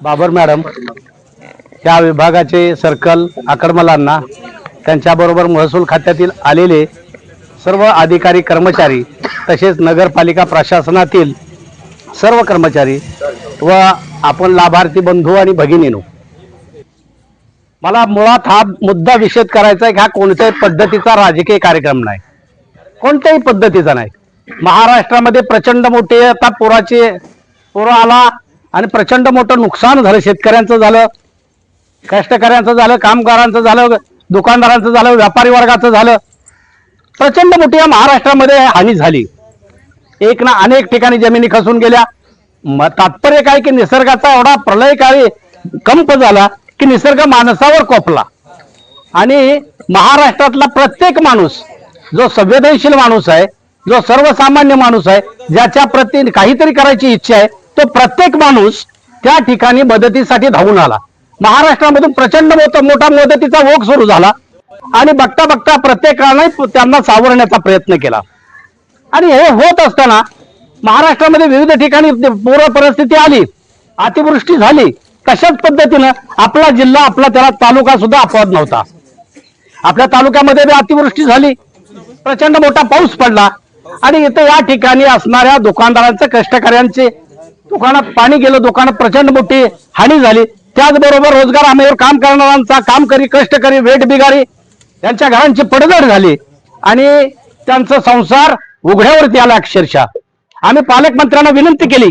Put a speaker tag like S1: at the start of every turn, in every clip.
S1: Babar madam या विभागाचे circle आकडमलांना त्यांच्याबरोबर महसूल खात्यातील आलेले सर्व अधिकारी कर्मचारी तसेच नगरपालिका प्रशासनातील सर्व कर्मचारी व आपण लाभार्थी बंधू आणि भगिनीनो मला मुळात हा मुद्दा विषेद करायचा आहे की हा कोणत्याही पद्धतीचा राजकीय कार्यक्रम नाही. कोणत्याही पद्धतीचा नाही. महाराष्ट्रामध्ये प्रचंड मोठे आता पुराचे पुरा आला आणि प्रचंड मोठं नुकसान झालं. शेतकऱ्यांचं झालं कष्टकऱ्यांचं झालं कामगारांचं झालं दुकानदारांचं झालं व्यापारी वर्गाचं झालं. प्रचंड मोठी या महाराष्ट्रामध्ये हानी झाली. एक ना अनेक ठिकाणी जमिनी खसून गेल्या. तात्पर्य काय की निसर्गाचा एवढा प्रलयकारी कंप झाला की निसर्ग माणसावर कोपला. आणि महाराष्ट्रातला प्रत्येक माणूस जो संवेदनशील माणूस आहे जो सर्वसामान्य माणूस आहे ज्याच्या प्रती काहीतरी करायची इच्छा आहे तो प्रत्येक माणूस त्या ठिकाणी मदतीसाठी धावून आला. महाराष्ट्रामधून प्रचंड मोठा मोठा मदतीचा ओघ सुरू झाला. आणि बघता बघता प्रत्येकाने त्यांना सावरण्याचा प्रयत्न केला. आणि हे होत असताना महाराष्ट्रामध्ये विविध ठिकाणी पूर परिस्थिती आली. अतिवृष्टी झाली. तशाच पद्धतीनं? आपला जिल्हा आपला त्याला तालुका सुद्धा अपवाद नव्हता. आपल्या तालुक्यामध्ये बी अतिवृष्टी झाली. प्रचंड मोठा पाऊस पडला. आणि इथं या ठिकाणी असणाऱ्या दुकानदारांचे कष्टकऱ्यांचे दुकानात पाणी गेलं दुकानात प्रचंड मोठी हानी झाली. त्याचबरोबर रोजगार हमीवर काम करणाऱ्यांचा कामकरी कष्टकरी वेट बिगारी त्यांच्या घरांची पडझड झाली. आणि त्यांचा संसार उघड्यावरती आला अक्षरशः. आम्ही पालकमंत्र्यांना विनंती केली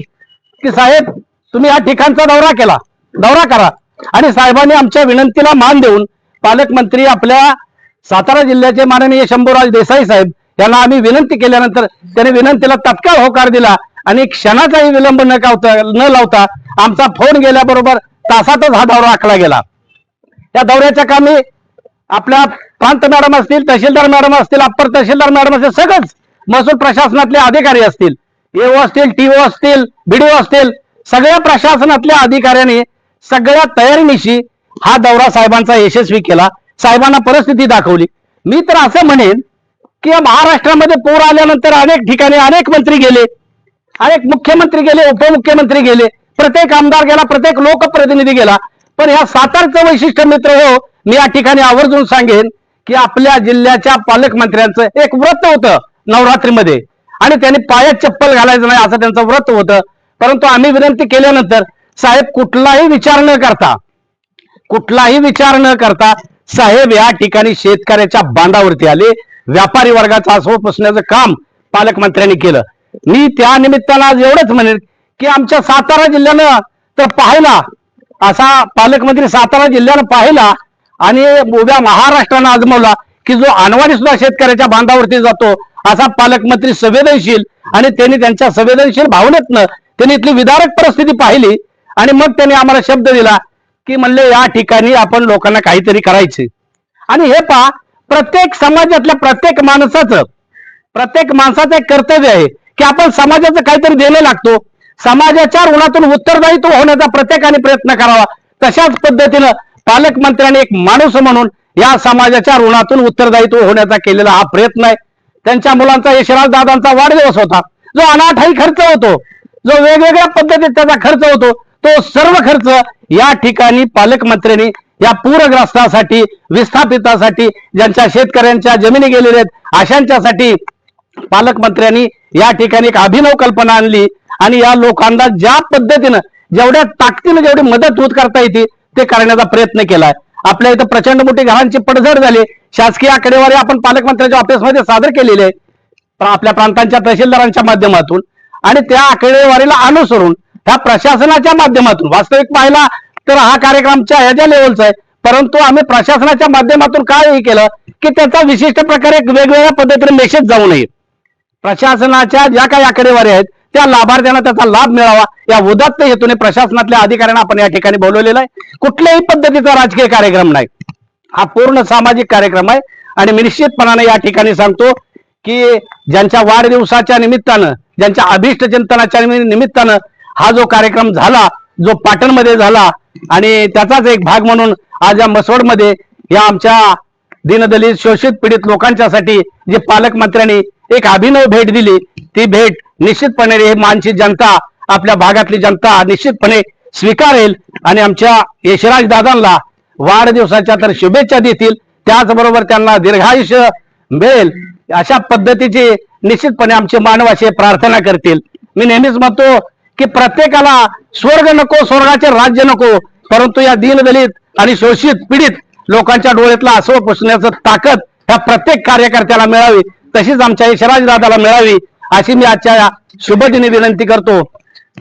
S1: की साहेब तुम्ही या ठिकाणचा दौरा केला. दौरा करा. आणि साहेबांनी आमच्या विनंतीला मान देऊन पालकमंत्री आपल्या सातारा जिल्ह्याचे माननीय शंभूराज देसाई साहेब यांना आम्ही विनंती केल्यानंतर त्याने विनंतीला तत्काळ होकार दिला. आणि क्षणाचाही विलंब न कावता न लावता आमचा फोन गेल्याबरोबर तासातच हा दौरा आखला गेला. या दौऱ्याच्या कामी आपल्या प्रांत मॅडम असतील तहसीलदार मॅडम असतील अप्पर तहसीलदार मॅडम असतील सगळंच महसूल प्रशासनातले अधिकारी असतील एओ असतील टीओ असतील बीडीओ असतील सगळ्या प्रशासनातल्या अधिकाऱ्यांनी सगळ्या तयारीनिशी हा दौरा साहेबांचा यशस्वी केला. साहेबांना परिस्थिती दाखवली. मी तर असं म्हणेन की या महाराष्ट्रामध्ये पूर आल्यानंतर अनेक ठिकाणी अनेक मंत्री गेले. अनेक मुख्यमंत्री गेले उपमुख्यमंत्री गेले प्रत्येक आमदार गेला प्रत्येक लोकप्रतिनिधी गेला. पण ह्या सातारचं वैशिष्ट्य मित्र हो मी या ठिकाणी आवर्जून सांगेन की आपल्या जिल्ह्याच्या पालकमंत्र्यांचं एक व्रत होतं नवरात्रीमध्ये. आणि त्यांनी पायात चप्पल घालायचं नाही असं त्यांचं व्रत होतं. परंतु आम्ही विनंती केल्यानंतर साहेब कुठलाही विचार न करता कुठलाही विचार न करता साहेब या ठिकाणी शेतकऱ्याच्या बांधावरती आले. व्यापारी वर्गाचा असो पुसण्याचं काम पालकमंत्र्यांनी केलं. मी त्या निमित्तानं आज एवढंच म्हणेन की आमच्या सातारा जिल्ह्यानं तर पाहिला असा पालकमंत्री सातारा जिल्ह्यानं पाहिला आणि उभ्या महाराष्ट्रानं आजमवला की जो अनवाणी सुद्धा शेतकऱ्याच्या बांधावरती जातो असा पालकमंत्री संवेदनशील आणि त्यांनी त्यांच्या संवेदनशील भावनेतनं त्यांनी इथली विदारक परिस्थिती पाहिली आणि मग त्यांनी आम्हाला शब्द दिला की म्हणले या ठिकाणी आपण लोकांना काहीतरी करायचे. आणि हे पहा प्रत्येक समाजातल्या प्रत्येक माणसाचं प्रत्येक माणसाचं एक कर्तव्य आहे. की आपण समाजाचं काहीतरी देणं लागतो. समाजाच्या ऋणातून उत्तरदायित्व होण्याचा प्रत्येकाने प्रयत्न करावा. तशाच पद्धतीनं पालकमंत्र्यांनी एक माणूस म्हणून या समाजाच्या ऋणातून उत्तरदायित्व होण्याचा केलेला हा प्रयत्न आहे. त्यांच्या मुलांचा यशराज दादांचा वाढदिवस होता. जो अनाठाई खर्च होतो जो वेगवेगळ्या पद्धतीत त्याचा खर्च होतो तो सर्व खर्च या ठिकाणी पालकमंत्र्यांनी या पूरग्रस्तासाठी विस्थापितासाठी ज्यांच्या शेतकऱ्यांच्या जमिनी गेलेल्या आहेत अशांच्यासाठी पालकमंत्र्यांनी या ठिकाणी एक अभिनव कल्पना आणली आणि या लोकांना ज्या पद्धतीनं जेवढ्या ताकदीनं जेवढी मदत होत करता येते ते करण्याचा प्रयत्न केलाय. आपल्या इथं प्रचंड मोठी घरांची पडझड झाली. शासकीय आकडेवारी आपण पालकमंत्र्यांच्या ऑफिसमध्ये सादर केलेली आहे. आपल्या प्रांतांच्या तहसीलदारांच्या माध्यमातून आणि त्या आकडेवारीला अनुसरून ह्या प्रशासनाच्या माध्यमातून वास्तविक पाहिला तर हा कार्यक्रमच्या ह्याच्या लेवलचा आहे. परंतु आम्ही प्रशासनाच्या माध्यमातून काय हे केलं की त्याचा विशिष्ट प्रकारे एक वेगवेगळ्या पद्धतीने मेसेज जाऊ नये. प्रशासनाच्या ज्या काही आकडेवारी आहेत त्या लाभार्थ्यांना त्याचा लाभ मिळावा. या उदात्त हेतूने प्रशासनातल्या अधिकाऱ्यांना आपण या ठिकाणी बोलवलेलं आहे. कुठल्याही पद्धतीचा राजकीय कार्यक्रम नाही. हा पूर्ण सामाजिक कार्यक्रम आहे. आणि मी निश्चितपणाने या ठिकाणी सांगतो की ज्यांच्या वाढदिवसाच्या निमित्तानं ज्यांच्या अभिष्ट चिंतनाच्या निमित्तानं हा जो कार्यक्रम झाला जो पाटणमध्ये झाला आणि त्याचाच एक भाग म्हणून आज या मसवडमध्ये या आमच्या दिनदलित शोषित पीडित लोकांच्यासाठी जे पालकमंत्र्यांनी एक अभिनव भेट दिली. ती भेट निश्चितपणे हे मानची जनता आपल्या भागातली जनता निश्चितपणे स्वीकारेल आणि आमच्या यशराज दादांना वाढदिवसाच्या तर शुभेच्छा देतील. त्याचबरोबर त्यांना दीर्घायुष्य मिळेल. अशा पद्धतीची निश्चितपणे आमचे मानवाचे प्रार्थना करतील. मी नेहमीच म्हणतो की प्रत्येकाला स्वर्ग नको स्वर्गाचे राज्य नको परंतु या दिनदलित आणि शोषित पीडित लोकांच्या डोळ्यातला आसव पुसण्याचं ताकद ह्या प्रत्येक कार्यकर्त्याला मिळावी. तशीच आमच्या यशराज दादाला मिळावी अशी मी आजच्या शुभदिनी विनंती करतो.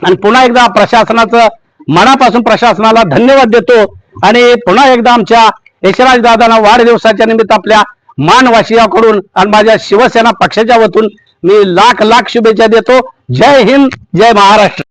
S1: आणि पुन्हा एकदा प्रशासनाचं मनापासून प्रशासनाला धन्यवाद देतो. आणि पुन्हा एकदा आमच्या यशराज दादांना वाढदिवसाच्या निमित्त आपल्या मानवासियाकडून आणि माझ्या शिवसेना पक्षाच्या वतून मी लाख लाख शुभेच्छा देतो. जय हिंद जय महाराष्ट्र.